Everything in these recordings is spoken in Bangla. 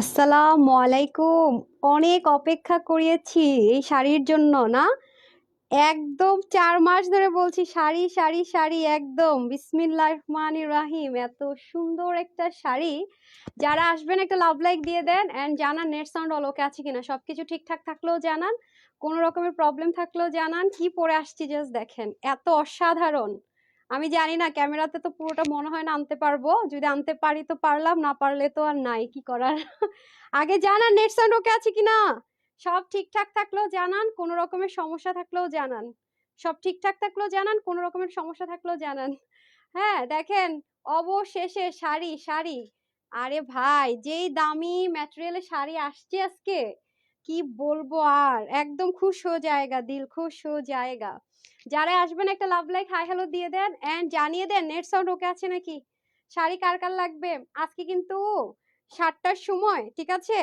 আসসালামু আলাইকুম। অনেক অপেক্ষা করিয়েছি এই শাড়ির জন্য, না? একদম চার মাস ধরে বলছি, শাড়ি শাড়ি শাড়ি, একদম। বিসমিল্লাহ রহমান রাহিম এত সুন্দর একটা শাড়ি। যারা আসবেন একটা লাভ লাইক দিয়ে দেন অ্যান্ড জানান নেট সাউন্ড অল ওকে আছে কিনা। সব কিছু ঠিকঠাক থাকলেও জানান, কোনো রকমের প্রবলেম থাকলেও জানান, কি পরে আসছি জাস্ট দেখেন। এত অসাধারণ। আমি জানি না, ক্যামেরাতে তো পুরোটা মনে হয় না আনতে পারব। যদি আনতে পারি তো পারলাম, না পারলে তো আর নাই, কি করার? আগে জানান নেট সাউন্ড ওকে আছে কিনা? সব ঠিকঠাক থাকলেও জানান, কোনো রকমের সমস্যা থাকলেও জানান। সব ঠিকঠাক থাকলেও জানান, কোনো রকমের সমস্যা থাকলেও জানান। হ্যাঁ দেখেন, অবশেষে শাড়ি শাড়ি। আরে ভাই, যেই দামি ম্যাটেরিয়ালের শাড়ি আসছে আজকে কি বলব আর? একদম খুশ হো জায়গা, দিল খুশ হো জায়গা। যারা আসবেন একটা লাভ লাইক হাই হ্যালো দিয়ে দেন এন্ড জানিয়ে দেন নেট সাউন্ড ওকে আছে নাকি? শাড়ি কার কার লাগবে? আজকে কিন্তু সাতটার সময়, ঠিক আছে?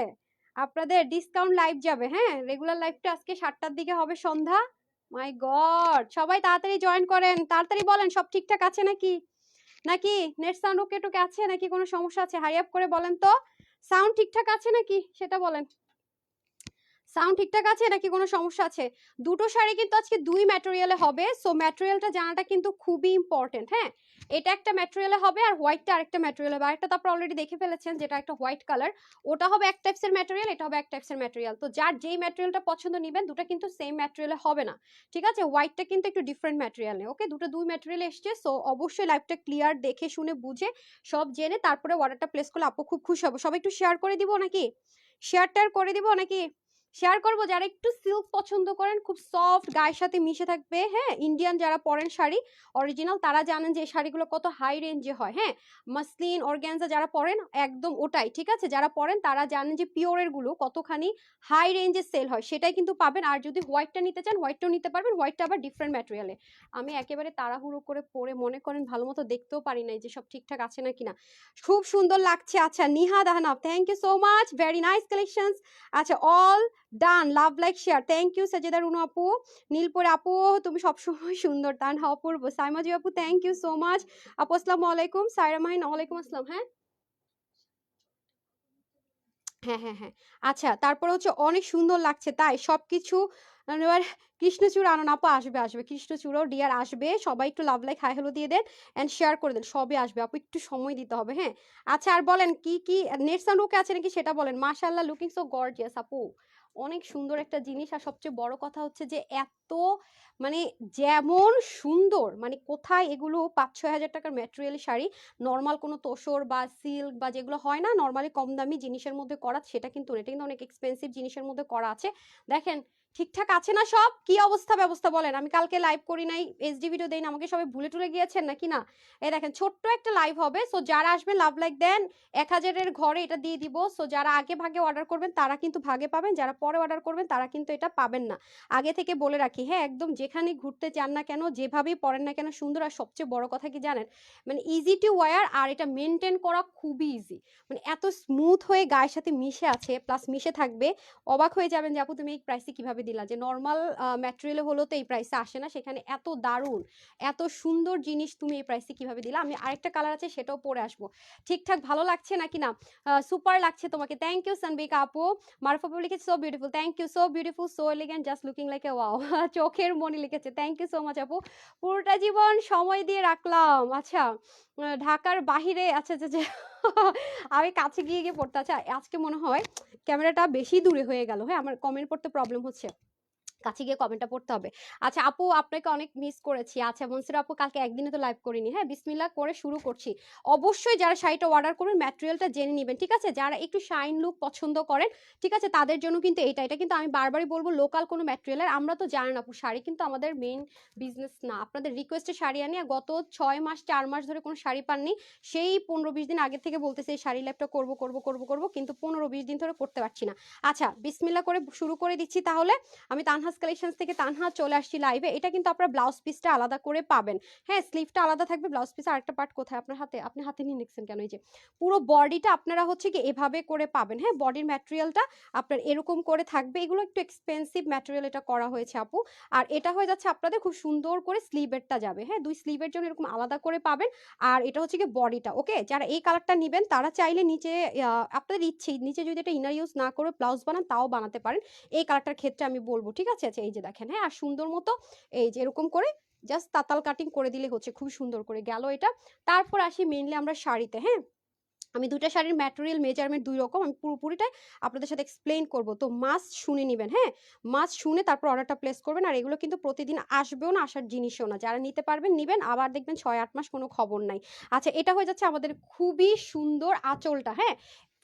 আপনাদের ডিসকাউন্ট লাইভ যাবে হ্যাঁ? রেগুলার লাইভটা আজকে সাতটার দিকে হবে সন্ধ্যা। মাই গড সবাই তাড়াতাড়ি জয়েন করেন। তাড়াতাড়ি বলেন, সব ঠিকঠাক আছে নাকি? নাকি নেট সাউন্ড ওকে টোকে আছে? নাকি কোনো সমস্যা আছে? হাই আপ করে বলেন তো। সাউন্ড ঠিকঠাক আছে নাকি? সেটা বলেন। সাউন্ড ঠিকঠাক আছে নাকি কোনো সমস্যা আছে? দুটো শাড়ি কিন্তু আজকে দুই ম্যাটেরিয়ালে হবে সো ম্যাটেরিয়ালটা জানাটা কিন্তু খুবই ইম্পর্টেন্ট হ্যাঁ? এটা একটা ম্যাটেরিয়ালে হবে আর হোয়াইটটা আরেকটা ম্যাটেরিয়াল হবে। আরেকটা তো আপনারা অলরেডি দেখে ফেলেছেন যেটা একটা হোয়াইট কালার ওটা হবে এক টাইপসের ম্যাটেরিয়াল এটা হবে এক টাইপসের ম্যাটেরিয়াল তো যার যেই ম্যাটেরিয়ালটা পছন্দ নেবেন, দুটো কিন্তু সেম ম্যাটেরিয়ালে হবে না। ঠিক আছে? হোয়াইটটা কিন্তু একটু ডিফারেন্ট ম্যাটেরিয়াল ম্যাটেরিয়ালে ওকে দুটো দুই ম্যাটেরিয়াল এসছে সো অবশ্যই লাইভটা ক্লিয়ার দেখে শুনে, বুঝে, সব জেনে তারপরে অর্ডারটা প্লেস করলে আপু খুব খুশি হবে। সবাই একটু শেয়ার করে দিব নাকি? শেয়ার টেয়ার করে দিব নাকি? শেয়ার করব, যারা একটু সিল্ক পছন্দ করেন, খুব সফট গায়ের সাথে মিশে থাকবে হ্যাঁ ইন্ডিয়ান যারা পরেন শাড়ি অরিজিনাল তারা জানেন যে শাড়িগুলো কত হাই রেঞ্জে হয় হ্যাঁ মাসলিন অর্গ্যানজা যারা পরেন, একদম ওটাই, ঠিক আছে? যারা পরেন তারা জানেন যে পিওরেরগুলো কতখানি হাই রেঞ্জে সেল হয়, সেটাই কিন্তু পাবেন। আর যদি হোয়াইটটা নিতে চান হোয়াইটটাও নিতে পারবেন হোয়াইটটা আবার ডিফারেন্ট ম্যাটেরিয়ালে আমি একেবারে তাড়াহুড়ো করে পরে মনে করেন ভালো মতো দেখতেও পারি নাই যে সব ঠিকঠাক আছে না কিনা। খুব সুন্দর লাগছে। আচ্ছা Niha দাহানাব thank you so much very nice collections আচ্ছা all done love like share thank you Sajeda Runu আপু নীলপুর আপু তুমি সবসময় সুন্দর তান অপূর্ব। সাইমাজি আপু থ্যাংক ইউ সো মাচ আপু আসসালামু আলাইকুম। সাইরা মাহিন ওয়ালাইকুম আসসালাম। হ্যাঁ? হ্যাঁ হ্যাঁ হ্যাঁ। আচ্ছা তারপর হচ্ছে অনেক সুন্দর লাগছে, তাই? সবকিছু এবার কৃষ্ণচূড় আনন আপু আসবে আসবে। কৃষ্ণচূড়ও ডিয়ার আসবে। সবাই একটু লাভ লাইক হাই হ্যালো দিয়ে দেন অ্যান্ড শেয়ার করে দেন। সবে আসবে। আপু, একটু সময় দিতে হবে হ্যাঁ? আচ্ছা আর বলেন, কি কি নেট সাউন্ড ওকে আছে নাকি সেটা বলেন? মাশাল্লাহ লুকিং সো গর্জিয়াস আপু। অনেক সুন্দর একটা জিনিস। আর সবচেয়ে বড় কথা হচ্ছে যে, এত মানে যেমন সুন্দর মানে কোথায় এগুলো পাঁচ ছয় হাজার টাকার ম্যাটেরিয়াল শাড়ি নর্মাল কোনো তোষর বা সিল্ক বা যেগুলো হয় না নর্মালি কম দামি জিনিসের মধ্যে করা, সেটা কিন্তু এটা কিন্তু অনেক এক্সপেন্সিভ জিনিসের মধ্যে করা আছে। দেখেন ঠিকঠাক আছে না সব? কি অবস্থা ব্যবস্থা বলেন? আমি কালকে লাইভ করি নাই এইচডি ভিডিও দেই না, আমাকে সবাই ভুলে টুলে গিয়েছেন নাকি না? এই দেখেন, ছোট্ট একটা লাইভ হবে সো যারা আসবেন লাভ লাইক দেন, এক হাজারের ঘরে এটা দিয়ে দিব সো যারা আগে ভাগে অর্ডার করবেন, তারা কিন্তু ভাগে পাবেন, যারা পরে অর্ডার করবেন, তারা কিন্তু এটা পাবেন না। আগে থেকে বলে রাখি হ্যাঁ একদম যেখানে ঘুরতে চান না কেন, যেভাবেই পরেন না কেন, সুন্দর আর সবচেয়ে বড় কথা কি জানেন? মানে ইজি টু ওয়ার আর এটা মেনটেন করা খুবই ইজি মানে এত স্মুথ হয়ে গায়ের সাথে মিশে আছে প্লাস মিশে থাকবে, অবাক হয়ে যাবেন যে, আপু, তুমি এই প্রাইসে কীভাবে দিলা যে নর্মাল ম্যাটেরিয়াল হলো তো এই প্রাইসে আসে না। সেখানে এত দারুণ, এত সুন্দর জিনিস তুমি এই প্রাইসে কীভাবে দিলা? আমি আরেকটা কালার আছে, সেটাও পরে আসব। ঠিকঠাক ভালো লাগছে নাকি না? সুপার লাগছে তোমাকে। থ্যাংক ইউ সানবিকা আপু। মারুফ আপু লিখেছে so beautiful thank you so beautiful so elegant just looking like a wow চোখের মনি লিখেছে থ্যাংক ইউ সো মাচ আপু। পুরোটা জীবন সময় দিয়ে রাখলাম। আচ্ছা ঢাকার বাহিরে আচ্ছা আচ্ছা আচ্ছা। আমি কাছে গিয়ে গিয়ে পড়তে আচ্ছা আজকে মনে হয় ক্যামেরাটা বেশি দূরে হয়ে গেল। হ্যাঁ আমার কমেন্ট পড়তে প্রবলেম হচ্ছে। কাছে গিয়ে কমেন্টটা পড়তে হবে। আচ্ছা আপু, আপনাকে অনেক মিস করেছি। আচ্ছা মনসির আপু, কালকে একদিনে তো লাইভ করিনি। হ্যাঁ বিসমিল্লা করে শুরু করছি। অবশ্যই যারা শাড়িটা অর্ডার করবেন ম্যাটেরিয়ালটা জেনে নেবেন, ঠিক আছে? যারা একটু শাইন লুক পছন্দ করেন, ঠিক আছে? তাদের জন্য কিন্তু এটা। এটা কিন্তু আমি বারবারই বলব লোকাল কোনো ম্যাটেরিয়ালের আমরা তো জানেন আপু, শাড়ি কিন্তু আমাদের মেইন বিজনেস না। আপনাদের রিকোয়েস্টে শাড়ি আনি গত ছয় মাস, চার মাস ধরে কোনো শাড়ি পাননি। সেই পনেরো বিশ দিন আগে থেকে বলতেছে, এই শাড়ি লাইভটা করব করব করব করব। কিন্তু পনেরো বিশ দিন ধরে করতে পারছি না। আচ্ছা বিসমিল্লা করে শুরু করে দিচ্ছি তাহলে। আমি তানহা তানহাস কালেকশনস থেকে তানহা চলে আসছি লাইভে এটা কিন্তু আপনারা ব্লাউজ পিসটা আলাদা করে পাবেন। হ্যাঁ স্লিভটা আলাদা থাকবে ব্লাউজ পিস আরেকটা পার্ট কোথায় আপনার হাতে? আপনি হাতে নিয়ে নিচ্ছেন কেন? এই যে, পুরো বডিটা আপনারা হচ্ছে কি এভাবে করে পাবেন। হ্যাঁ বডির ম্যাটেরিয়ালটা আপনার এরকম করে থাকবে। এগুলো একটু এক্সপেন্সিভ ম্যাটেরিয়াল এটা করা হয়েছে, আপু। আর এটা হয়ে যাচ্ছে আপনাদের খুব সুন্দর করে স্লিভেরটা যাবে। হ্যাঁ দুই স্লিভের জন্য এরকম আলাদা করে পাবেন। আর এটা হচ্ছে কি বডিটা ওকে যারা এই কালারটা নেবেন, তারা চাইলে নিচে আপনাদের ইচ্ছে নিচে যদি এটা ইনার ইউজ না করে ব্লাউজ বানান, তাও বানাতে পারেন। এই কালারটার ক্ষেত্রে আমি বলব, ঠিক আছে? আচ্ছা এই যে দেখেন হ্যাঁ আর সুন্দর মতো এই যে এরকম করে জাস্ট তাতাল কাটিং করে দিলে হচ্ছে খুব সুন্দর করে গেল এটা। তারপর আসি মেইনলি আমরা শাড়িতে হ্যাঁ? আমি দুটা শাড়ির ম্যাটেরিয়াল মেজারমেন্ট দুই রকম, আমি পুরোপুরিটাই আপনাদের সাথে এক্সপ্লেইন করব। তো মাস্ট শুনে নেবেন হ্যাঁ? মাস্ট শুনে তারপর অর্ডারটা প্লেস করবেন, আর এগুলো কিন্তু প্রতিদিন আসবেও না, আসার জিনিসও না। যারা নিতে পারবেন, নেবেন, আবার দেখবেন ছয়, আট মাস কোনো খবর নাই। আচ্ছা এটা হয়ে যাচ্ছে আমাদের খুবই সুন্দর আঁচলটা হ্যাঁ?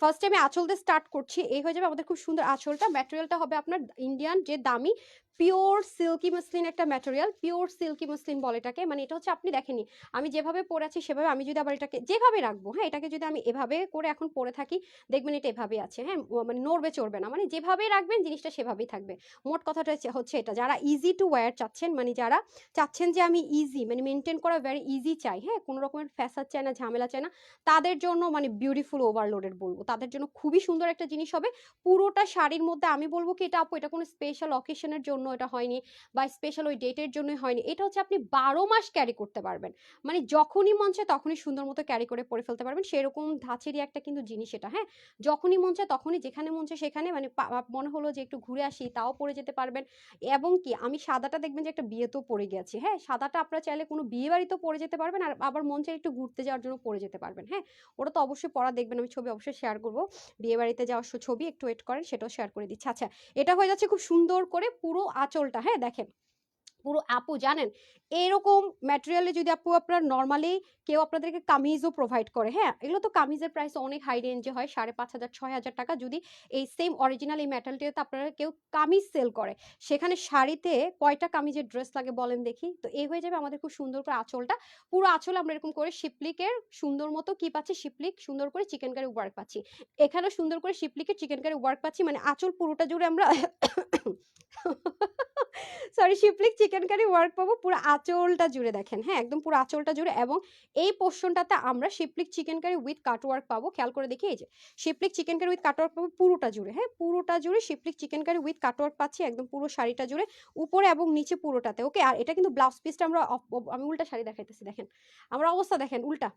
ফার্স্ট আমি আঁচল দিয়ে স্টার্ট করছি। এই হয়ে যাবে আমাদের খুব সুন্দর আঁচলটা। ম্যাটেরিয়ালটা হবে আপনার ইন্ডিয়ান যে দামি পিওর সিল্কি মসলিন একটা ম্যাটেরিয়াল পিওর সিল্কি মসলিন বলে এটাকে। মানে এটা হচ্ছে আপনি দেখেনি আমি যেভাবে পরে আছি সেভাবে আমি যদি আবার এটাকে যেভাবে রাখব হ্যাঁ এটাকে যদি আমি এভাবে করে এখন পরে থাকি, দেখবেন এটা এভাবে আছে হ্যাঁ মানে নড়বে, চড়বে না। মানে যেভাবেই রাখবেন জিনিসটা সেভাবেই থাকবে। মোট কথাটা হচ্ছে- এটা, যারা ইজি টু ওয়্যার চাচ্ছেন মানে যারা চাচ্ছেন যে আমি ইজি মানে মেনটেন করা ভেরি ইজি চাই হ্যাঁ কোনো রকমের ফ্যাসাদ চাই না, ঝামেলা চাই না, তাদের জন্য মানে বিউটিফুল ওভারলোডেড বলব। তাদের জন্য খুবই সুন্দর একটা জিনিস হবে। পুরোটা শাড়ির মধ্যে আমি বলব কি, এটা আপু, এটা কোনো স্পেশাল অকেশনের জন্য এটা হয়নি বা স্পেশাল ওই ডেটের জন্যই হয়নি। এটা হচ্ছে আপনি বারো মাস ক্যারি করতে পারবেন। মানে যখনই মন চায় তখনই সুন্দর মতো ক্যারি করে পরে ফেলতে পারবেন। সেরকম ধাঁচেরই একটা কিন্তু জিনিস এটা হ্যাঁ? যখনই মন চায় তখনই যেখানে মন চায় সেখানে মানে মনে হলো যে একটু ঘুরে আসি, তাও পরে যেতে পারবেন। এবং কি আমি সাদাটা দেখবেন যে একটা বিয়েতেও পরে গেছি হ্যাঁ? সাদাটা আপনারা চাইলে কোনো বিয়ে বাড়িতেও পরে যেতে পারবেন আর আবার মন চাই একটু ঘুরতে যাওয়ার জন্য পরে যেতে পারবেন হ্যাঁ? ওটা তো অবশ্যই পড়া দেখবেন, আমি ছবি অবশ্যই শেয়ার করব। বিয়ে বাড়িতে যাওয়ার ছবি একটু ওয়েট করেন, সেটাও শেয়ার করে দিচ্ছি। আচ্ছা এটা হয়ে যাচ্ছে খুব সুন্দর করে পুরো আঁচলটা হ্যাঁ দেখেন। পুরো আপু, জানেন? এরকম ম্যাটেরিয়ালে যদি আপু আপনার নর্মালি কেউ আপনাদেরকে কামিজও প্রোভাইড করে হ্যাঁ? এগুলো তো কামিজের প্রাইস অনেক হাই রেঞ্জে হয়, সাড়ে পাঁচ হাজার, ছয় হাজার টাকা। যদি এই সেম অরিজিনাল এই ম্যাটেরিয়ালটিতে আপনারা কেউ কামিজ সেল করে, সেখানে শাড়িতে কয়টা কামিজের ড্রেস লাগে বলেন দেখি? তো এই হয়ে যাবে আমাদের খুব সুন্দর করে আঁচলটা। পুরো আঁচল আমরা এরকম করে শিপলিকের সুন্দর মতো কি পাচ্ছি? শিপলিক সুন্দর করে চিকেন কারি ওয়ার্ক পাচ্ছি। এখানেও সুন্দর করে শিপলিকের চিকেন কারি ওয়ার্ক পাচ্ছি মানে আঁচল পুরোটা জুড়ে আমরা সরি শিপলিক চিকেন কারি ওয়ার্ক পাবো, পুরো আঁচলটা জুড়ে দেখেন হ্যাঁ? একদম পুরো আঁচলটা জুড়ে এবং এই পোর্শনটাতে আমরা শিপলিক চিকেন কারি উইথ কাটওয়ার্ক পাবো। খেয়াল করে দেখি, এই যে শিপলিক চিকেন কারি উইথ কাটওয়ার্ক পাবো পুরোটা জুড়ে হ্যাঁ? পুরোটা জুড়ে শিপলিক চিকেন কারি উইথ কাটওয়ার্ক পাচ্ছি, একদম পুরো শাড়িটা জুড়ে, উপরে এবং নিচে পুরোটাতে ওকে আর এটা কিন্তু ব্লাউজ পিসটা আমরা আমি উল্টা শাড়ি দেখাইতেছি, দেখেন। আমার অবস্থা দেখেন, উল্টা।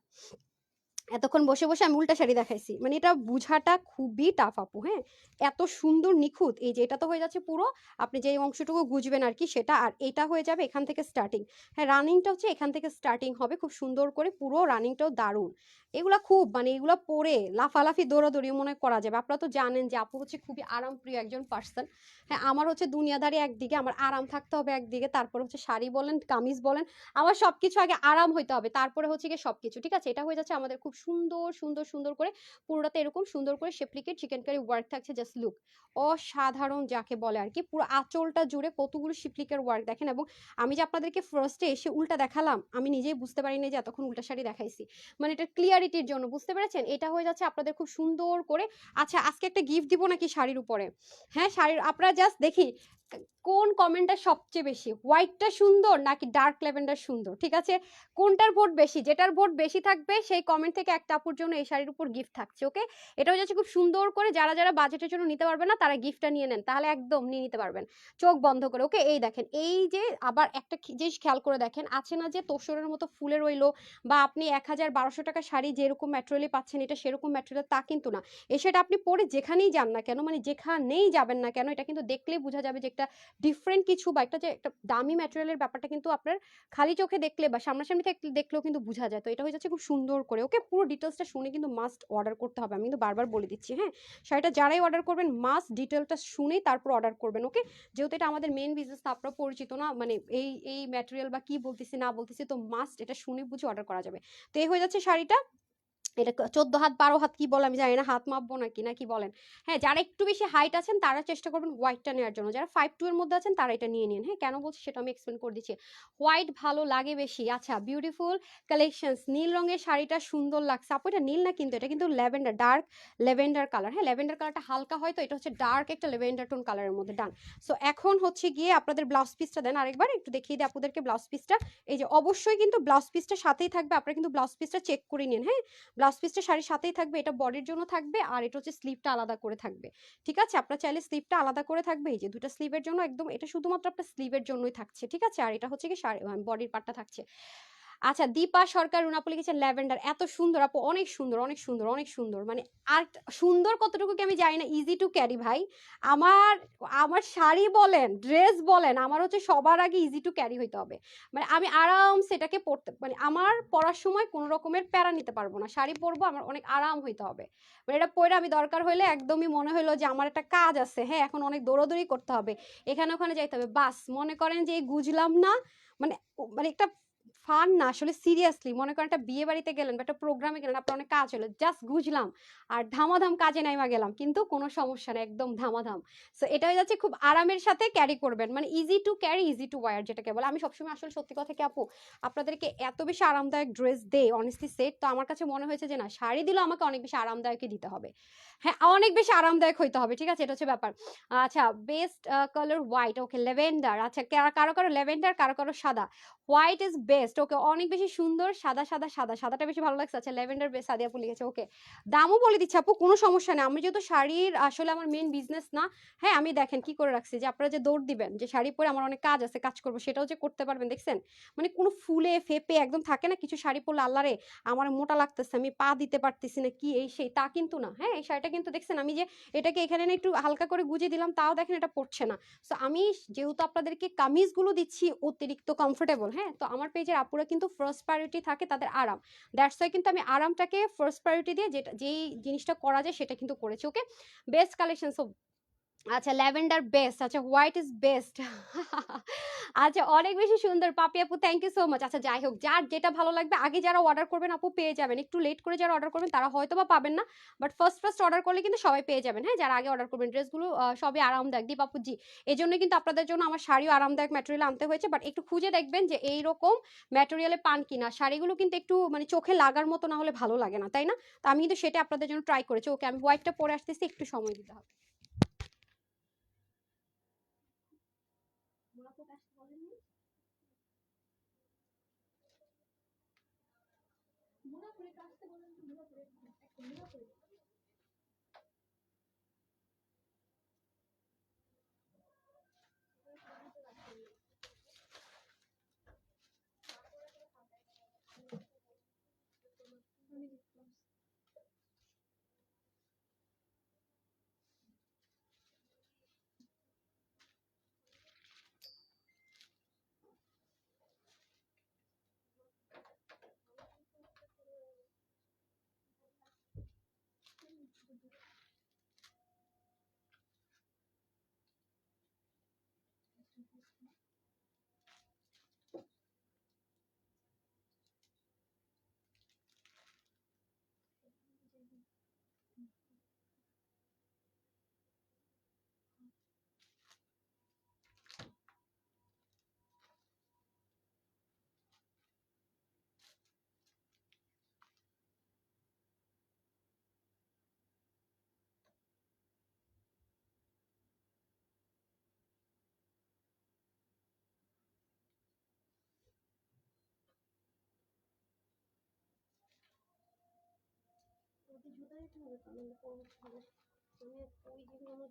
এতক্ষণ বসে বসে আমি উল্টা শাড়ি দেখাইছি। মানে এটা বুঝাটা খুবই টাফ আপু হ্যাঁ? এত সুন্দর নিখুঁত, এই যে এটা তো হয়ে যাচ্ছে পুরো, আপনি যে অংশটুকু বুঝবেন আর কি সেটা, আর এটা হয়ে যাবে এখান থেকে স্টার্টিং হ্যাঁ রানিংটা হচ্ছে এখান থেকে স্টার্টিং হবে, খুব সুন্দর করে পুরো রানিংটাও দারুণ। এগুলা খুব মানে এগুলা পরে লাফালাফি, দৌড়াদৌড়ি মনে করা যাবে। আপনারা তো জানেন যে আপু হচ্ছে খুবই আরামপ্রিয় একজন পার্সন হ্যাঁ আমার হচ্ছে দুনিয়াদারি একদিকে, আমার আরাম থাকতে হবে একদিকে, তারপর হচ্ছে শাড়ি বলেন, কামিজ বলেন, আমার সবকিছু আগে আরাম হইতে হবে, তারপরে হচ্ছে গিয়ে সবকিছু, ঠিক আছে? এটা হয়ে যাচ্ছে আমাদের খুব সুন্দর সুন্দর সুন্দর করে পুরোটাতে এরকম সুন্দর করে শেপলিকের চিকেন কারি ওয়ার্ক থাকছে জাস্ট লুক অসাধারণ যাকে বলে আর কি, পুরো আঁচলটা জুড়ে কতগুলো শিপলিকের ওয়ার্ক দেখেন এবং আমি যে আপনাদেরকে ফার্স্টে এসে উল্টা দেখালাম, আমি নিজেই বুঝতে পারিনি যে এতক্ষণ উল্টা শাড়ি দেখাইছি। মানে এটা ক্লিয়ারিটির জন্য, বুঝতে পেরেছেন? এটা হয়ে যাচ্ছে আপনাদের খুব সুন্দর করে আচ্ছা আজকে একটা গিফট দিব নাকি শাড়ির উপরে? হ্যাঁ শাড়ির, আপনারা জাস্ট দেখি, কোন কমেন্টটা সবচেয়ে বেশি? হোয়াইটটা সুন্দর নাকি ডার্ক ল্যাভেন্ডার সুন্দর? ঠিক আছে? কোনটার ভোট বেশি? যেটার ভোট বেশি থাকবে, সেই কমেন্ট থেকে একটা আপুর জন্য এই শাড়ির উপর গিফট থাকছে ওকে এটা হয়ে যাচ্ছে খুব সুন্দর করে যারা যারা বাজেটের জন্য নিতে পারবে না, তারা গিফটটা নিয়ে নেন, তাহলে একদম নিয়ে নিতে পারবেন। চোখ বন্ধ করে ওকে এই দেখেন, এই যে আবার একটা জিনিস খেয়াল করে দেখেন, আছে না যে তোষরের মতো ফুলে রইল বা আপনি এক হাজার বারোশো টাকা শাড়ি যেরকম ম্যাটেরিয়ালে পাচ্ছেন এটা সেরকম ম্যাটেরিয়াল তা কিন্তু না। এ সেটা আপনি পরে যেখানেই যান না কেন মানে যেখানেই যাবেন না কেন, এটা কিন্তু দেখলেই বোঝা যাবে যে একটা ডিফারেন্ট কিছু বা একটা যে একটা দামি ম্যাটেরিয়ালের ব্যাপারটা কিন্তু আপনার খালি চোখে দেখলে বা সামনাসামনি দেখলেও কিন্তু বোঝা যায়। তো এটা হয়ে যাচ্ছে খুব সুন্দর করে। ওকে পুরো ডিটেলসটা শুনে কিন্তু মাস্ট অর্ডার করতে হবে। আমি কিন্তু বারবার বলে দিচ্ছি হ্যাঁ? শাড়িটা যারাই অর্ডার করবেন মাস্ট ডিটেলটা শুনেই তারপর অর্ডার করবেন ওকে যেহেতু এটা আমাদের মেন বিজনেস তো আপনারা পরিচিত না মানে এই এই ম্যাটেরিয়াল বা কি বলতেছি না বলতেছি, তো মাস্ট এটা শুনে বুঝে অর্ডার করা যাবে। তো এই হয়ে যাচ্ছে শাড়িটা। এটা চোদ্দ হাত, বারো হাত কি বলে আমি জানি না, হাত মাপবো নাকি, না কি বলেন। হ্যাঁ যারা একটু বেশি হাইট আছেন, তারা চেষ্টা করবেন হোয়াইটটা নেওয়ার জন্য। যারা ফাইভ টু এর মধ্যে আছেন, তারা এটা নিয়ে নিন। হ্যাঁ কেন বলছি সেটা আমি এক্সপ্লেন করে দিচ্ছি। হোয়াইট ভালো লাগে বেশি। আচ্ছা বিউটিফুল কালেকশনস নীল রঙের শাড়িটা সুন্দর লাগছে। আপু, এটা নীল না কিন্তু? এটা কিন্তু ল্যাভেন্ডার ডার্ক ল্যাভেন্ডার কালার হ্যাঁ ল্যাভেন্ডার কালারটা হালকা হয় তো, এটা হচ্ছে ডার্ক একটা ল্যাভেন্ডার টোন কালারের মধ্যে ডান সো এখন হচ্ছে গিয়ে আপনাদের ব্লাউজ পিসটা দেন। আরেকবার একটু দেখিয়ে দিই আপনাদেরকে ব্লাউজ পিসটা এই যে, অবশ্যই কিন্তু ব্লাউজ পিসটা সাথেই থাকবে। আপনারা কিন্তু ব্লাউজ পিসটা চেক করে নিন। হ্যাঁ ব্লাউজ পিসটা শাড়ির সাথেই থাকবে, এটা বডির জন্য থাকবে আর এটা হচ্ছে স্লিভটা আলাদা করে থাকবে। ঠিক আছে? আপনার চাইলে স্লিভটা আলাদা করে থাকবে, এই যে দুটো স্লিভের জন্য একদম, এটা শুধুমাত্র আপনার স্লিভের জন্যই থাকছে, ঠিক আছে? আর এটা হচ্ছে কি বডির পার্টটা থাকছে। আচ্ছা দীপা সরকার রুনাপু লিখেছে ল্যাভেন্ডার। এত সুন্দর আপু, অনেক সুন্দর অনেক সুন্দর অনেক সুন্দর। মানে আর সুন্দর কতটুকু কি আমি জানি না ইজি টু ক্যারি ভাই। আমার আমার শাড়ি বলেন ড্রেস বলেন, আমার হচ্ছে সবার আগে ইজি টু ক্যারি হইতে হবে। মানে আমি আরাম সেটাকে পরতে মানে আমার পরার সময় কোনো রকমের প্যারা নিতে পারব না। শাড়ি পরবো, আমার অনেক আরাম হইতে হবে। মানে এটা পরে আমি দরকার হইলে একদমই মনে হলো যে আমার একটা কাজ আছে হ্যাঁ এখন অনেক দৌড়াদৌড়ি করতে হবে। এখানে ওখানে যাইতে হবে। বাস, মনে করেন যে গুজলাম না মানে মানে একটা ফান না, আসলে সিরিয়াসলি মনে করেন একটা বিয়ে বাড়িতে গেলেন বা একটা প্রোগ্রামে গেলেন, আপনার অনেক কাজ হলো জাস্ট গুজলাম আর ধামাধাম কাজে নাইমা গেলাম, কিন্তু কোনো সমস্যা নেই, একদম ধামাধাম। সো এটা হয়ে যাচ্ছে খুব আরামের সাথে ক্যারি করবেন মানে easy to carry easy to wear যেটাকে বলে। আমি সবসময় আসলে সত্যি কথা কি আপু, আপনাদেরকে এত বেশি আরামদায়ক ড্রেস দেই অনেস্টলি সেট তো আমার কাছে মনে হয়েছে যে না, শাড়ি দিলেও আমাকে অনেক বেশি আরামদায়কই দিতে হবে। হ্যাঁ অনেক বেশি আরামদায়ক হইতে হবে, ঠিক আছে? এটা হচ্ছে ব্যাপার। আচ্ছা best colour white okay lavender আচ্ছা কারও কারও লেভেন্ডার কারও কারও সাদা। হোয়াইট ইজ বেস্ট ওকে অনেক বেশি সুন্দর, সাদা সাদা সাদা, সাদাটা বেশি ভালো লাগছে। আচ্ছা ল্যাভেন্ডার বেস্ট সাদিয়া আপু লিখেছে, ওকে। দামও বলে দিচ্ছি আপু, কোনো সমস্যা নেই। আমি যেহেতু শাড়ির আসলে আমার মেন বিজনেস না হ্যাঁ আমি দেখেন কি করে রাখছি যে, আপনারা যে দৌড় দিবেন, যে শাড়ি পরে আমার অনেক কাজ আছে, কাজ করব, সেটাও যে করতে পারবেন, দেখছেন? মানে কোনো ফুলে ফেপে একদম থাকে না, কিছু শাড়ি পরলে আল্লাহরে আমার মোটা লাগতেছে, আমি পা দিতে পারতেছি না, কি এই সেই? তা কিন্তু না হ্যাঁ এই শাড়িটা কিন্তু দেখছেন, আমি যে এটাকে এখানে একটু হালকা করে গুজে দিলাম, তাও দেখেন এটা পড়ছে না। সো আমি যেহেতু আপনাদেরকে কামিজগুলো দিচ্ছি, অতিরিক্ত কমফোর্টেবল হ্যাঁ তো আমার পেজের আপুরা কিন্তু ফার্স্ট প্রায়োরিটি থাকে তাদের আরাম। দ্যাটস ওয়াই কিন্তু আমি আরামটাকে ফার্স্ট প্রায়োরিটি দিয়ে যেটা, যেই জিনিসটা করা যায় সেটা কিন্তু করেছি ওকে বেস্ট কালেকশন সো আচ্ছা ল্যাভেন্ডার বেস্ট আচ্ছা হোয়াইট ইজ বেস্ট। আচ্ছা অনেক বেশি সুন্দর। পাপি আপু থ্যাংক ইউ সো মাচ আচ্ছা যাই হোক, যার যেটা ভালো লাগবে, আগে যারা অর্ডার করবেন আপু, পেয়ে যাবেন। একটু লেট করে যারা অর্ডার করবেন, তারা হয়তো বা পাবেন না। বাট ফার্স্ট ফার্স্ট অর্ডার করলে কিন্তু সবাই পেয়ে যাবেন। হ্যাঁ যারা আগে অর্ডার করবেন ড্রেসগুলো সবই আরামদায়ক। দীপ আপু, জি। এই জন্য কিন্তু আপনাদের জন্য আমার শাড়িও আরামদায়ক ম্যাটেরিয়াল আনতে হয়েছে। বাট একটু খুঁজে দেখবেন যে এইরকম ম্যাটেরিয়ালে পান কিনা। শাড়িগুলো কিন্তু একটু মানে চোখে লাগার মতো না হলে ভালো লাগে না, তাই না? তো আমি কিন্তু সেটা আপনাদের জন্য ট্রাই করেছি। ওকে, আমি হোয়াইটটা পরে আসতেছি, একটু সময় দিতে হবে। ওকে জুতা দিতে হবে তো আমি পরতে হবে আমি ওই যেগুলো আমার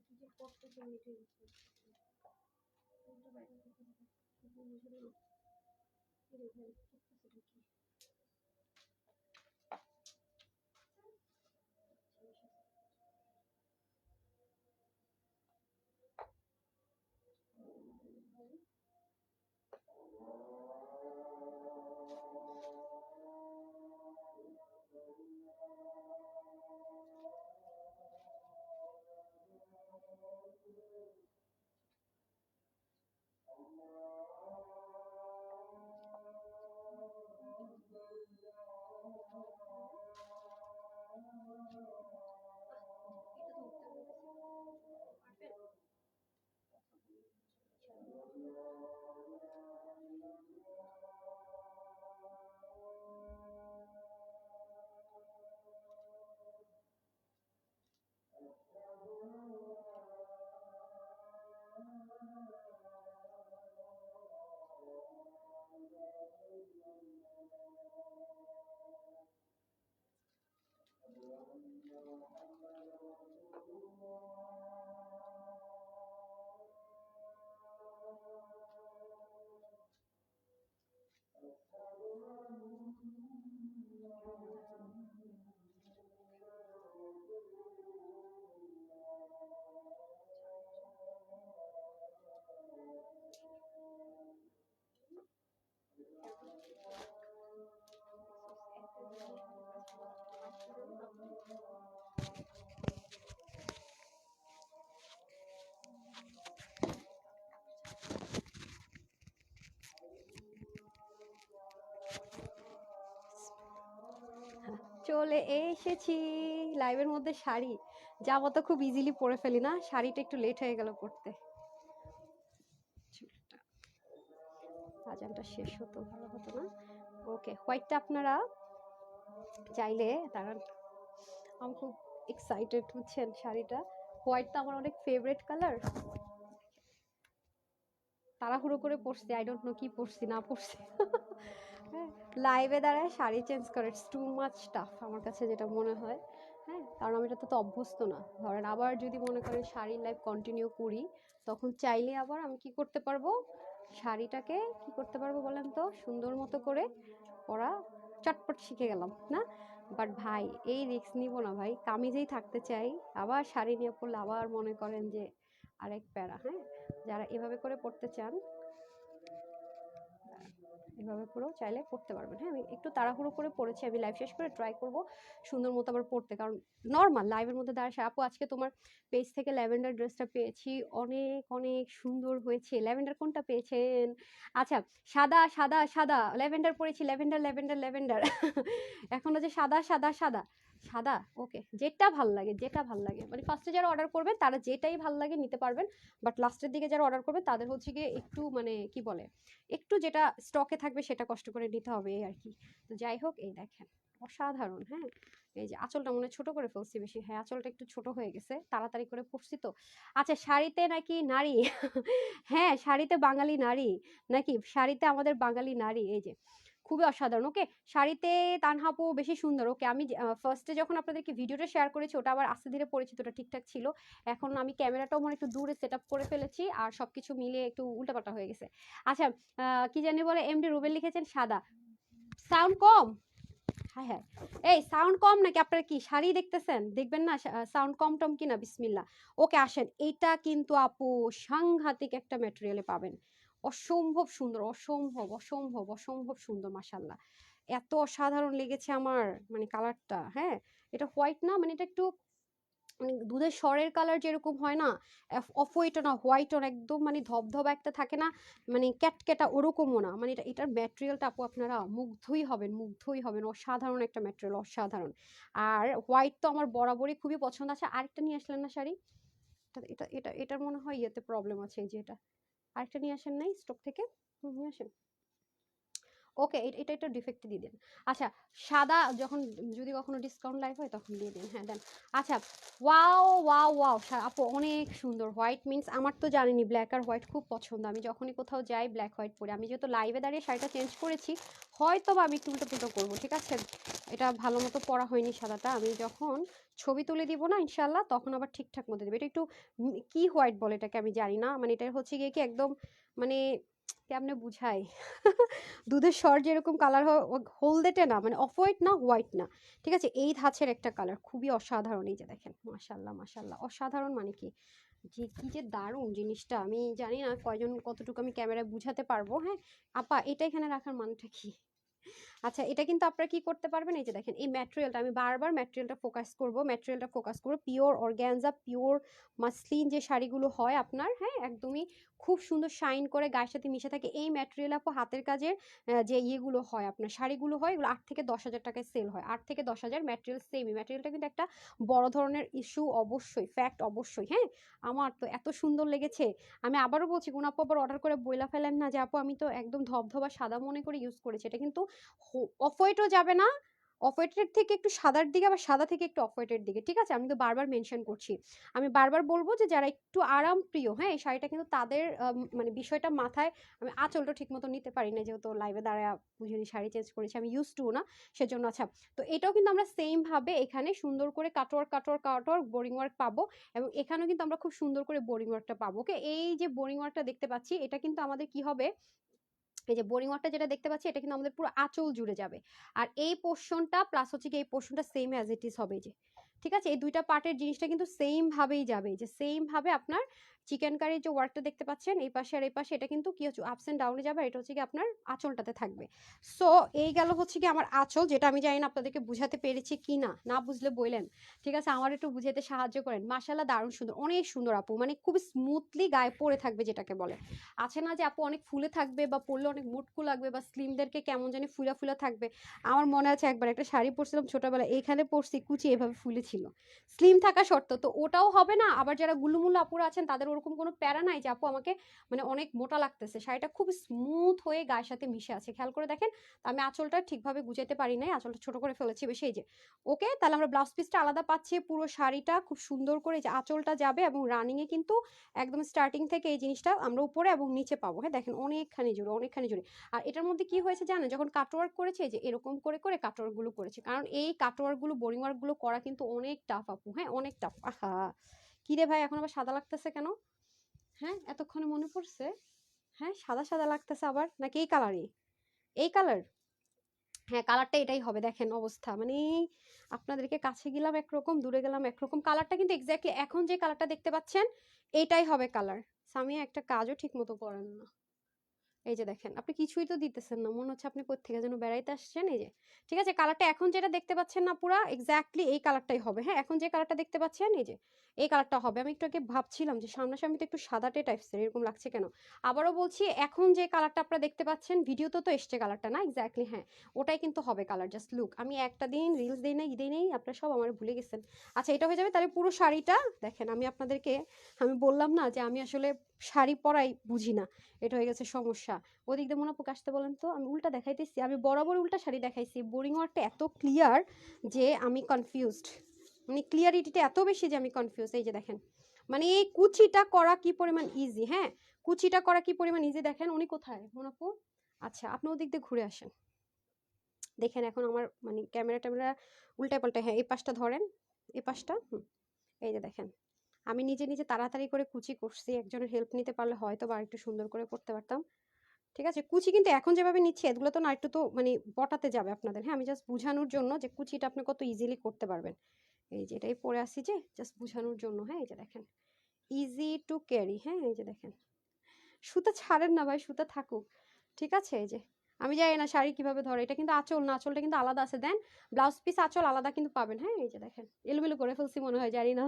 কী যে কষ্ট সেগুলো ওইটা বাইরে থেকে হবে বুঝে দিল চলে এসেছি। লাইভের মধ্যে শাড়ি। যাব তো খুব ইজিলি পরে ফেলি না? শাড়িটা একটু লেট হয়ে গেল পড়তে আজানটা শেষ হতো, ভালো হতো না? ওকে হোয়াইটটা আপনারা চাইলে দাঁড়ান। আমি খুব এক্সাইটেড হচ্ছেন শাড়িটা? হোয়াইটটা আমার অনেক ফেভারিট কালার তাড়াহুড়ো করে পড়ছি আই ডোন্ট নো কি পড়ছি না পড়ছি লাইভে দাঁড়ায় শাড়ি চেঞ্জ করে ইটস টু মাচ টাফ আমার কাছে যেটা মনে হয়। হ্যাঁ কারণ আমি এটাতে তো অভ্যস্ত না। ধরেন আবার যদি মনে করেন শাড়ির লাইফ কন্টিনিউ করি, তখন চাইলে আবার আমি কি করতে পারব? শাড়িটাকে কি করতে পারব বলেন তো? সুন্দর মতো করে পরা চটপট শিখে গেলাম, না? বাট ভাই, এই রিস্ক নিব না ভাই। কামিজেই থাকতে চাই। আবার শাড়ি নিয়ে পড়লে আবার মনে করেন যে আরেক প্যারা হ্যাঁ? যারা এভাবে করে পড়তে চান এভাবে করেও চাইলে পড়তে পারবেন। হ্যাঁ আমি একটু তাড়াহুড়ো করে পড়েছি, আমি লাইভ শেষ করে ট্রাই করব সুন্দর মতো আবার পড়তে। কারণ নর্মাল লাইভের মধ্যে দাঁড়ায়, আপু আজকে তোমার পেজ থেকে ল্যাভেন্ডার ড্রেসটা পেয়েছি, অনেক অনেক সুন্দর হয়েছে। ল্যাভেন্ডার কোনটা পেয়েছেন? আচ্ছা সাদা সাদা সাদা ল্যাভেন্ডার পরেছি ল্যাভেন্ডার ল্যাভেন্ডার ল্যাভেন্ডার এখন হচ্ছে সাদা সাদা সাদা। সাদা? ওকে যেটা ভালো লাগে, যেটা ভালো লাগে। মানে ফার্স্টে যারা অর্ডার করবেন, তারা যেটাই ভালো লাগে নিতে পারবেন। বাট লাস্টের দিকে যারা অর্ডার করবেন, তাদের হচ্ছে গিয়ে একটু মানে কি বলে, একটু যেটা স্টকে থাকবে, সেটা কষ্ট করে নিতে হবে আর কি। তো যাই হোক, এই দেখেন, অসাধারণ হ্যাঁ? এই যে আঁচলটা মনে ছোট করে ফেলছি বেশি। হ্যাঁ আঁচলটা একটু ছোট হয়ে গেছে, তাড়াতাড়ি করে পড়ছি তো। আচ্ছা শাড়িতে নাকি নারী? হ্যাঁ শাড়িতে বাঙালি নারী? নাকি শাড়িতে আমাদের বাঙালি নারী? এই যে খুবই অসাধারণ। ওকে, শাড়িতে তানহাপু বেশি সুন্দর। ওকে, আমি ফার্স্টে যখন আপনাদেরকে ভিডিওটা শেয়ার করেছি, ওটা আবার আস্তে ধীরে পরিচিতটা ঠিকঠাক ছিল। এখন আমি ক্যামেরাটাও মনে একটু দূরে সেট করে ফেলেছি আর সবকিছু মিলে একটু উল্টাপাল্টা হয়ে গেছে। আচ্ছা কি জানি বলে এমডি রুবেল লিখেছেন সাদা। সাউন্ড কম? হ্যাঁ হ্যাঁ। এই সাউন্ড কম নাকি? আপনারা কি শাড়ি দেখতেছেন? দেখবেন না? সাউন্ড কম টম কিনা? বিসমিল্লা ওকে, আসেন। এটা কিন্তু আপু সাংঘাতিক একটা ম্যাটেরিয়ালে পাবেন। অসম্ভব সুন্দর, অসম্ভব অসম্ভব অসম্ভব সুন্দর মাসাল্লাহ এত অসাধারণ লেগেছে আমার মানে কালারটা হ্যাঁ? এটা হোয়াইট না মানে এটা একটু মানে দুধের স্বরের কালার যেরকম হয় না, অফ হোয়াইটও না, হোয়াইটও একদম মানে ধবধবা একটা থাকে না মানে ক্যাটকেটা ওরকমও না। মানে এটা, এটার ম্যাটেরিয়ালটা আপু আপনারা মুগ্ধই হবেন মুগ্ধই হবেন। অসাধারণ একটা ম্যাটেরিয়াল, অসাধারণ। আর হোয়াইট তো আমার বরাবরই খুবই পছন্দ আছে। আরেকটা নিয়ে আসলেন না শাড়ি? এটা এটা এটার মনে হয় ইয়েতে প্রবলেম আছে, এই যে এটা। আরেকটা নিয়ে আসেন নাই স্টক থেকে নিয়ে আসেন। ওকে এটা এটা ডিফেক্ট দিয়ে দেন। আচ্ছা সাদা যখন, যদি কখনো ডিসকাউন্ট লাইভ হয় তখন দিয়ে দিন। হ্যাঁ দেন। আচ্ছা ওয়াও ওয়াও ওয়াও আপু অনেক সুন্দর। হোয়াইট মিন্স আমার তো জানিনি ব্ল্যাক আর হোয়াইট খুব পছন্দ। আমি যখনই কোথাও যাই ব্ল্যাক হোয়াইট পরে। আমি যেহেতু লাইভে দাঁড়িয়ে শাড়িটা চেঞ্জ করেছি হয়তো বা আমি একটু উল্টো পুল্টো করব, ঠিক আছে? এটা ভালো মতো পরা হয়নি সাদাটা। আমি যখন ছবি তুলে দিব না ইনশাল্লাহ, তখন আবার ঠিকঠাক মতো দেবে। এটা একটু কি হোয়াইট বলে এটাকে আমি জানি না। মানে এটা হচ্ছে গিয়ে কি একদম মানে কেমনে বুঝাই? দুধের স্বর যেরকম কালার হলদেটে না মানে অফ হোয়াইট না হোয়াইট না। ঠিক আছে? এই ধাঁচের একটা কালার খুবই অসাধারণ এই যে দেখেন। মাশাল্লাহ মাশাল্লাহ। অসাধারণ মানে কি? যে কি যে দারুণ জিনিসটা। আমি জানি না কয়জন কতটুকু আমি ক্যামেরায় বুঝাতে পারব হ্যাঁ? আপা, এটা এখানে রাখার মানটা কি? আচ্ছা এটা কিন্তু আপনারা কি করতে পারবেন? এই যে দেখেন, এই ম্যাটেরিয়ালটা আমি বারবার ম্যাটেরিয়ালটা ফোকাস করব ম্যাটেরিয়ালটা ফোকাস করব। পিওর অর্গ্যানজা পিওর মাসলিন যে শাড়িগুলো হয় আপনার হ্যাঁ একদমই খুব সুন্দর শাইন করে, গায়ের সাথে মিশে থাকে। এই ম্যাটেরিয়াল আপু হাতের কাজের যে ইয়েগুলো হয় আপনার, শাড়িগুলো হয়, এগুলো আট থেকে দশ হাজার টাকায় সেল হয়। আট থেকে দশ হাজার ম্যাটেরিয়াল সেমই ম্যাটেরিয়ালটা কিন্তু একটা বড় ধরনের ইস্যু অবশ্যই ফ্যাক্ট অবশ্যই হ্যাঁ? আমার তো এত সুন্দর লেগেছে। আমি আবারও বলছি, কোন আপু আবার অর্ডার করে বইলা ফেলেন না যে, আপু, আমি তো একদম ধবধবা সাদা মনে করে ইউজ করেছি। এটা কিন্তু অফ হোয়াইটও যাবে না। অফ হোয়াইটের থেকে একটু সাদার দিকে আবার সাদা থেকে একটু অফ হোয়াইটের দিকে, ঠিক আছে? আমি তো বারবার মেনশন করছি। আমি বারবার বলব যে, যারা একটু আরাম প্রিয় হ্যাঁ এই শাড়িটা কিন্তু তাদের মানে বিষয়টা মাথায় আমি আঁচলটা ঠিক মতো নিতে পারি না যেহেতু লাইভে দাঁড়ায় বুঝিনি শাড়ি চেঞ্জ করেছি, আমি ইউজ টু না, সেজন্য আচ্ছা। তো এটাও কিন্তু আমরা সেম ভাবে এখানে সুন্দর করে cutwork cutwork cutwork boring work পাবো এবং এখানেও কিন্তু আমরা খুব সুন্দর করে বোরিং ওয়ার্কটা পাবো ওকে এই যে বোরিং ওয়ার্কটা দেখতে পাচ্ছি, এটা কিন্তু আমাদের কি হবে? এই যে বোরিং ওয়ার্কটা যেটা দেখতে পাচ্ছি, এটা কিন্তু আমাদের পুরো আঁচল জুড়ে যাবে। আর এই পোর্শনটা প্লাস হচ্ছে কি, এই পোর্শনটা সেম অ্যাজ ইট ইজ হবে যে। ঠিক আছে? এই দুইটা পার্টের জিনিসটা কিন্তু সেম ভাবেই যাবে। যে সেম ভাবে আপনার চিকেন কারির যে ওয়ার্কটা দেখতে পাচ্ছেন, এই পাশে আর এই পাশে, এটা কিন্তু কি হচ্ছে আপস এন্ড ডাউনে যাবে এটা হচ্ছে কি আপনার আঁচলটাতে থাকবে। সো এই গেল হচ্ছে কি আমার আঁচল, যেটা আমি জানি না আপনাদেরকে বুঝাতে পেরেছি কি না না বুঝলে বললেন। ঠিক আছে, আমার একটু বুঝাতে সাহায্য করেন। মাসাল্লাহ দারুণ সুন্দর, অনেক সুন্দর আপু মানে খুব স্মুথলি গায়ে পরে থাকবে যেটাকে বলে। আছে না যে আপু অনেক ফুলে থাকবে বা পরলে অনেক মুটকু লাগবে বা স্লিমদেরকে কেমন জানি ফুলা ফুলা থাকবে। আমার মনে আছে একবার একটা শাড়ি পরছিলাম ছোটবেলায়, এখানে পরছি, কুচি এভাবে ফুলে ছিল। স্লিম থাকা শর্ত, তো ওটাও হবে না, আবার যারা গুলুমুলু আপুরা আছেন তাদের ওরকম কোনো প্যারা নাই যে, আপু, আমাকে মানে অনেক মোটা লাগতেছে, শাড়িটা খুব স্মুথ হয়ে গায়ের সাথে মিশে আছে। খেয়াল করে দেখেন আমি আঁচলটা ঠিকভাবে গুজাইতে পারি নাই, আঁচলটা ছোট করে ফেলেছি বেশি, এই যে। ওকে, তাহলে আমরা ব্লাউজ পিসটা আলাদা পাচ্ছি, পুরো শাড়িটা খুব সুন্দর করে যে আঁচলটা যাবে এবং রানিংয়ে কিন্তু একদম স্টার্টিং থেকে এই জিনিসটা আমরা উপরে এবং নিচে পাবো। হ্যাঁ দেখেন অনেকখানি জুড়ে অনেকখানি জুড়ে আর এটার মধ্যে কি হয়েছে জানেন, যখন কাটওয়ার্ক করেছে যে এরকম করে করে কাটওয়ার্কগুলো করেছে, কারণ এই কাটওয়ার্কগুলো বোরিং ওয়ার্কগুলো করা কিন্তু অনেক টাফ আপু হ্যাঁ অনেক টাফ আহা! কি রে ভাই, এখন আবার সাদা লাগতেছে কেন? হ্যাঁ এতক্ষণে মনে পড়ছে। হ্যাঁ সাদা সাদা লাগতেছে আবার? নাকি এই কালারই এই কালার হ্যাঁ কালারটা এটাই হবে, দেখেন অবস্থা। মানে আপনাদেরকে কাছে গেলাম একরকম, দূরে গেলাম একরকম। কালারটা কিন্তু এক্স্যাক্টলি এখন যে কালারটা দেখতে পাচ্ছেন এইটাই হবে কালার সামিয়া, একটা কাজও ঠিক মতো করেন না। এই যে দেখেন, আপনি কিছুই তো দিতেছেন না। মনে হচ্ছে আপনি কোথেকে যেন বেড়াইতে আসছেন, এই যে। ঠিক আছে কালারটা এখন যেটা দেখতে পাচ্ছেন না পুরা এক্স্যাক্টলি এই কালারটাই হবে। হ্যাঁ এখন যে কালারটা দেখতে পাচ্ছেন, এই যে এই কালারটা হবে। আমি একটু আগে ভাবছিলাম যে সামনাসামনি তো একটু সাদাটে টাইপসের এরকম লাগছে কেন? আবারও বলছি, এখন যে কালারটা আপনারা দেখতে পাচ্ছেন, ভিডিওতে তো এসছে কালারটা না? এক্স্যাক্টলি হ্যাঁ। ওটাই কিন্তু হবে কালার জাস্ট লুক আমি একটা দিন রিলস দিই নাই দিই নেই, আপনারা সব আমার ভুলে গেছেন। আচ্ছা এটা হয়ে যাবে, তাহলে পুরো শাড়িটা, দেখেন, আমি আপনাদেরকে, আমি বললাম না যে আমি আসলে শাড়ি পরাই বুঝি না, এটা হয়ে গেছে সমস্যা। ওদিক দিয়ে মনে আসতে বলেন তো, আমি উল্টা দেখাইতেছি, আমি বরাবর উল্টা শাড়ি দেখাইছি। বোরিং ওয়ার্কটা এত ক্লিয়ার যে আমি কনফিউজড মানে ক্লিয়ারিটিটা এত বেশি যে আমি কনফিউজ এই যে দেখেন। মানে এই কুচিটা করা কি পরিমাণ ইজি হ্যাঁ? কুচিটা করা কি পরিমাণ ইজি দেখেন উনি কোথায়? মোনাপু আচ্ছা আপনি ওদিক দিয়ে ঘুরে আসেন। দেখেন এখন আমার মানে ক্যামেরা ট্যামেরা উল্টায় পাল্টায় হ্যাঁ এই পাশটা ধরেন, এই পাশটা এই যে দেখেন। আমি নিজে নিজে তাড়াতাড়ি করে কুচি করছি, একজনের হেল্প নিতে পারলে হয়তো বা একটু সুন্দর করে করতে পারতাম। ঠিক আছে? কুচি কিন্তু এখন যেভাবে নিচ্ছি, এগুলো তো না, একটু তো মানে বটাতে যাবে আপনাদের হ্যাঁ? আমি জাস্ট বোঝানোর জন্য যে কুচিটা আপনি কত ইজিলি করতে পারবেন। এই যে এটাই পরে আসি যে জাস্ট বোঝানোর জন্য হ্যাঁ এই যে দেখেন। ইজি টু ক্যারি হ্যাঁ এই যে দেখেন। সুতা ছাড়েন না ভাই, সুতা থাকুক, ঠিক আছে? এই যে, আমি জানি না শাড়ি কীভাবে ধরে, এটা কিন্তু আঁচল না, আঁচলটা কিন্তু আলাদা আছে। দেন ব্লাউজ পিস আঁচল আলাদা কিন্তু পাবেন হ্যাঁ এই যে দেখেন। এলোমেলো করে ফেলছি মনে হয়, জানি না।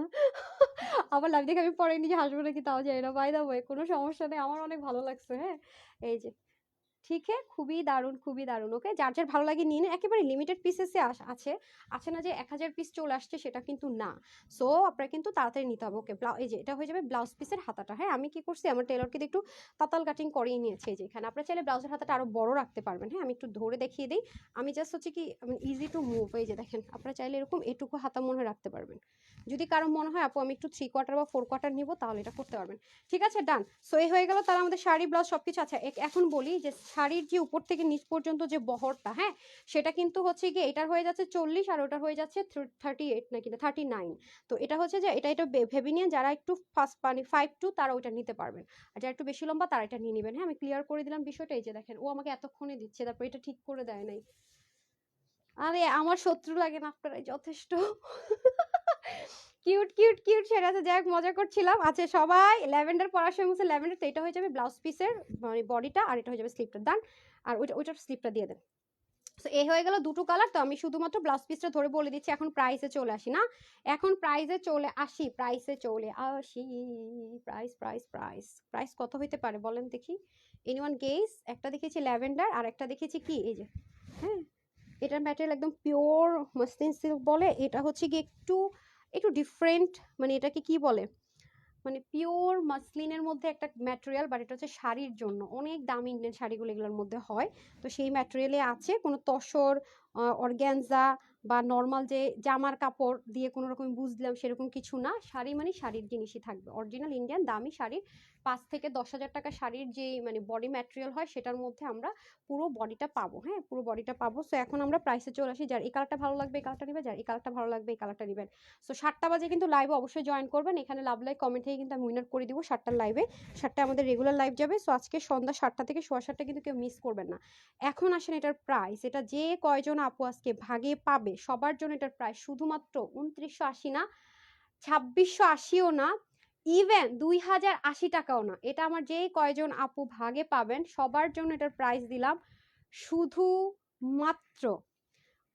আবার লাভ দেখে আমি পরে নিজে হাসবো নাকি, তাও জানি না বাই দা ওয়ে কোনো সমস্যা নেই, আমার অনেক ভালো লাগছে হ্যাঁ এই যে। ঠিক আছে খুবই দারুণ খুবই দারুণ। ওকে? যার যার ভালো লাগে নিন একেবারে লিমিটেড পিসেসে আছে। আছে না যে এক হাজার পিস চলে আসছে, সেটা কিন্তু না। সো আপনার কিন্তু তাড়াতাড়ি নিতে হবে। ওকে? এই যে, এটা হয়ে যাবে ব্লাউজ পিসের হাতাটা। হ্যাঁ আমি কি করছি? আমার টেলরকে একটু তাতাল কাটিং করিয়ে নিয়েছি। যে, এখানে আপনারা চাইলে ব্লাউজের হাতাটা আরও বড় রাখতে পারবেন। হ্যাঁ আমি একটু ধরে দেখিয়ে দিই। আমি জাস্ট হচ্ছে কি ইজি টু মুভ এই যে, দেখেন, আপনারা চাইলে এরকম এটুকু হাতা মনে হয় রাখতে পারবেন। যদি কারও মনে হয়, আপু, আমি একটু থ্রি কোয়ার্টার বা ফোর কোয়ার্টার নিবো, তাহলে এটা করতে পারবেন। ঠিক আছে ডান সো এই হয়ে গেল তাহলে আমাদের শাড়ি ব্লাউজ সব কিছু আছে এখন বলি যে শাড়ির যে উপর থেকে নিচ পর্যন্ত যে বহরটা হ্যাঁ? সেটা কিন্তু হচ্ছে গিয়ে এটার হয়ে যাচ্ছে চল্লিশ আর ওটার হয়ে যাচ্ছে থার্টি এইট নাকি থার্টি নাইন তো এটা হচ্ছে যে এটা এটা ভেবে নিয়ে যারা একটু ফার্স্ট মানে ফাইভ টু তারা ওইটা নিতে পারবেন। আর যারা একটু বেশি লম্বা তারা এটা নিয়ে নেবেন। হ্যাঁ আমি ক্লিয়ার করে দিলাম বিষয়টা, এই যে দেখেন, ও আমাকে এতক্ষণে দিচ্ছে, তারপর এটা ঠিক করে দেয় নাই। আরে, আমার শত্রু লাগে না আপনারাই, যথেষ্ট। কিউট কিউট কিউট সেটা আছে যাই মজা করছিলাম। আচ্ছা সবাই ল্যাভেন্ডার পরার সময় বলছে ল্যাভেন্ডার, তো এটা হয়ে যাবে ব্লাউজ পিসের মানে বডিটা আর এটা হয়ে যাবে স্লিপটা দান আর ওইটা, ওইটার স্লিপটা দিয়ে দেন। সো এই হয়ে গেল দুটো কালার তো আমি শুধুমাত্র ব্লাউজ পিসটা ধরে বলে দিচ্ছি, এখন প্রাইসে চলে আসি, না? এখন প্রাইসে চলে আসি প্রাইসে চলে আসি প্রাইস প্রাইস প্রাইস প্রাইস কত হইতে পারে বলেন দেখি। এনিওয়ান গেস একটা দেখেছি ল্যাভেন্ডার, আর একটা দেখেছি কি? এই যে হ্যাঁ এটার ম্যাটেরিয়াল একদম পিওর মসলিন সিল্ক বলে, এটা হচ্ছে কি একটু একটু ডিফারেন্ট মানে এটাকে কি বলে? মানে পিওর মাসলিনের মধ্যে একটা ম্যাটেরিয়াল বাট এটা হচ্ছে শাড়ির জন্য। অনেক দামি ইন্ডিয়ান শাড়িগুলো এগুলোর মধ্যে হয়। তো সেই ম্যাটেরিয়ালে আছে কোনো তসর অর্গ্যানজা বা নর্মাল যে জামার কাপড় দিয়ে কোনো রকম বুঝলাম সেরকম কিছু না। শাড়ি মানে শাড়ির জিনিসই থাকবে। অরিজিনাল ইন্ডিয়ান দামি শাড়ির পাঁচ থেকে দশ হাজার টাকা শাড়ির যে মানে বডি ম্যাটেরিয়াল হয় সেটার মধ্যে আমরা পুরো বডিটা পাবো হ্যাঁ? পুরো বডিটা পাবো। সো এখন আমরা প্রাইসে চলে আসি, যার এই কালারটা ভালো লাগবে, এই কালারটা নেবেন যার এই কালারটা ভালো লাগবে, এই কালারটা নেবেন। সো সাতটা বাজে কিন্তু লাইভে অবশ্যই জয়েন করবেন। এখানে লাভ লাইক কমেন্ট কিন্তু আমি উইনার করে দিব সাতটার লাইভে সাতটা আমাদের রেগুলার লাইভ যাবে। সো আজকে সন্ধ্যা সাতটা থেকে সোয়া সাতটা কিন্তু কেউ মিস করবেন না। এখন আসেন এটার প্রাইস এটা যে কয়জন আপু আজকে ভাগে পাবে। সবার জন্য এটা প্রায় শুধুমাত্র উনত্রিশশো আশি না, ছাব্বিশশো আশিও না ইভেন দুই হাজার আশি টাকাও না। এটা আমার যেই কয়জন আপু ভাগে পাবেন, সবার জন্য এটার প্রাইস দিলাম শুধু মাত্র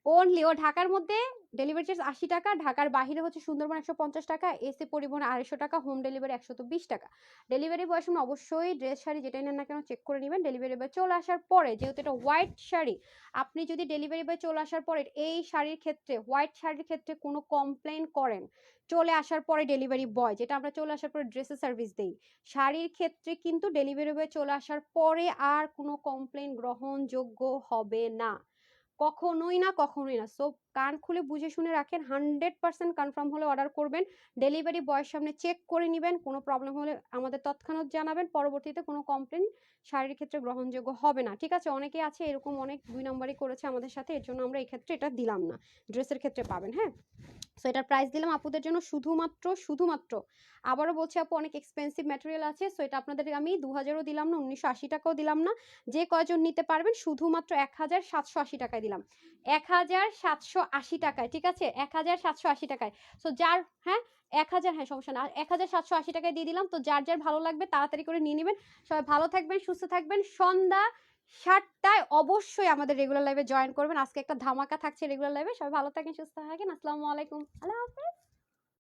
অনলি ও ঢাকার মধ্যে ডেলিভারি চার্জ আশি টাকা, ঢাকার বাইরে হচ্ছে সুন্দরবন একশো পঞ্চাশ টাকা এসি পরিবহন আড়াইশো টাকা হোম ডেলিভারি একশো বিশ টাকা। ডেলিভারি বয়ের সময় অবশ্যই ড্রেস শাড়ি যেটাই নেন না কেন চেক করে নেবেন। ডেলিভারি বয় চলে আসার পরে, যেহেতু এটা হোয়াইট শাড়ি, আপনি যদি ডেলিভারি বয় চলে আসার পরে এই শাড়ির ক্ষেত্রে হোয়াইট শাড়ির ক্ষেত্রে কোনো কমপ্লেন করেন, চলে আসার পরে ডেলিভারি বয় যেটা আমরা চলে আসার পরে ড্রেসের সার্ভিস দেই, শাড়ির ক্ষেত্রে কিন্তু ডেলিভারি বয় চলে আসার পরে আর কোনো কমপ্লেন গ্রহণযোগ্য হবে না। কখনোই না কখনোই না। সো কান খুলে বুঝে শুনে রাখেন হান্ড্রেড পার্সেন্ট কনফার্ম হলে অর্ডার করবেন। ডেলিভারি বয়ের সামনে চেক করে নেবেন, কোনো প্রবলেম হলে আমাদের তৎক্ষণাৎ জানাবেন, পরবর্তীতে কোনো কমপ্লেন শারীরিক ক্ষেত্রে গ্রহণযোগ্য হবে না। ঠিক আছে? অনেকে আছে, এরকম অনেক দুই নম্বরই করেছে আমাদের সাথে, এর জন্য আমরা এই ক্ষেত্রে এটা দিলাম না। ড্রেসের ক্ষেত্রে পাবেন হ্যাঁ? সো এটার প্রাইস দিলাম আপুদের জন্য শুধুমাত্র শুধুমাত্র। আবারও বলছি আপু, অনেক এক্সপেন্সিভ ম্যাটেরিয়াল আছে। সো এটা আপনাদের আমি দু হাজারও দিলাম না, উনিশশো আশি টাকাও দিলাম না। যে কয়জন নিতে পারবেন, শুধুমাত্র এক হাজার সাতশো আশি টাকায় দিলাম। এক হাজার সাতশো আশি টাকায়, ঠিক আছে? এক হাজার সাতশো আশি টাকায়। সো যার হ্যাঁ? এক হাজার হ্যাঁ সমস্যা না। এক হাজার সাতশো আশি টাকায় দিয়ে দিলাম। তো যার যার ভালো লাগবে, তাড়াতাড়ি করে নিয়ে নেবেন। সবাই ভালো থাকবেন, সুস্থ থাকবেন। সন্ধ্যা সাতটায় অবশ্যই আমাদের রেগুলার লাইভে জয়েন করবেন। আজকে একটা ধামাকা থাকছে রেগুলার লাইভে সবাই ভালো থাকেন, সুস্থ থাকেন। আসসালামু আলাইকুম। আল্লাহ হাফেজ।